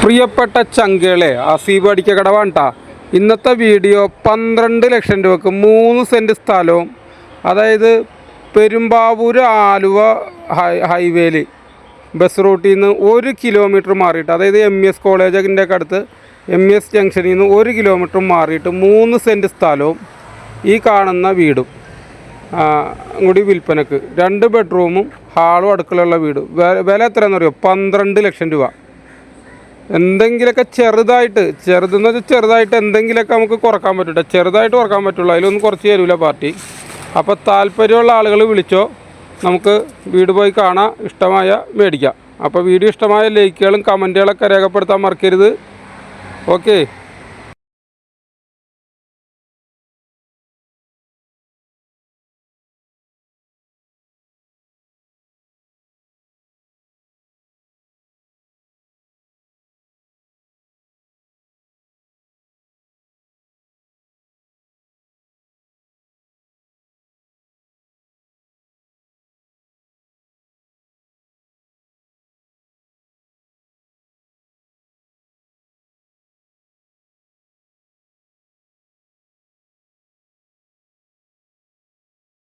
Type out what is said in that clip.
പ്രിയപ്പെട്ട ചങ്കുകളെ അസീബ് അടിക്കക്കടവാണ് കടവാണ്ട. ഇന്നത്തെ വീഡിയോ പന്ത്രണ്ട് ലക്ഷം രൂപക്ക് മൂന്ന് സെന്റ് സ്ഥലവും അതായത് പെരുമ്പാവൂർ ആലുവ ഹൈ ഹൈവേയിൽ ബസ് റൂട്ടിൽ നിന്ന് ഒരു കിലോമീറ്റർ മാറിയിട്ട് അതായത് എം എസ് കോളേജിന്റെ ഒക്കെ അടുത്ത് എം എസ് ജംഗ്ഷനിൽ നിന്ന് ഒരു കിലോമീറ്റർ മാറിയിട്ട് മൂന്ന് സെന്റ് സ്ഥലവും ഈ കാണുന്ന വീടും കൂടി വിൽപ്പനക്ക്. രണ്ട് ബെഡ്റൂമും ഹാളും അടുക്കളയുള്ള വീട്. വില എത്രയാണെന്ന് അറിയോ പന്ത്രണ്ട് ലക്ഷം രൂപ. എന്തെങ്കിലുമൊക്കെ ചെറുതായിട്ട് ചെറുതെന്ന് വെച്ചാൽ ചെറുതായിട്ട് എന്തെങ്കിലുമൊക്കെ നമുക്ക് കുറയ്ക്കാൻ പറ്റൂട്ടോ. ചെറുതായിട്ട് കുറയ്ക്കാൻ പറ്റുള്ളൂ. അതിലൊന്നും കുറച്ച് തരൂല പാർട്ടി. അപ്പോൾ താല്പര്യമുള്ള ആളുകൾ വിളിച്ചോ നമുക്ക് വീട് പോയി കാണാം. ഇഷ്ടമായ മേടിക്കാം. അപ്പോൾ വീഡിയോ ഇഷ്ടമായ ലൈക്കുകളും കമന്റുകളൊക്കെ രേഖപ്പെടുത്താൻ മറക്കരുത്. ഓക്കെ.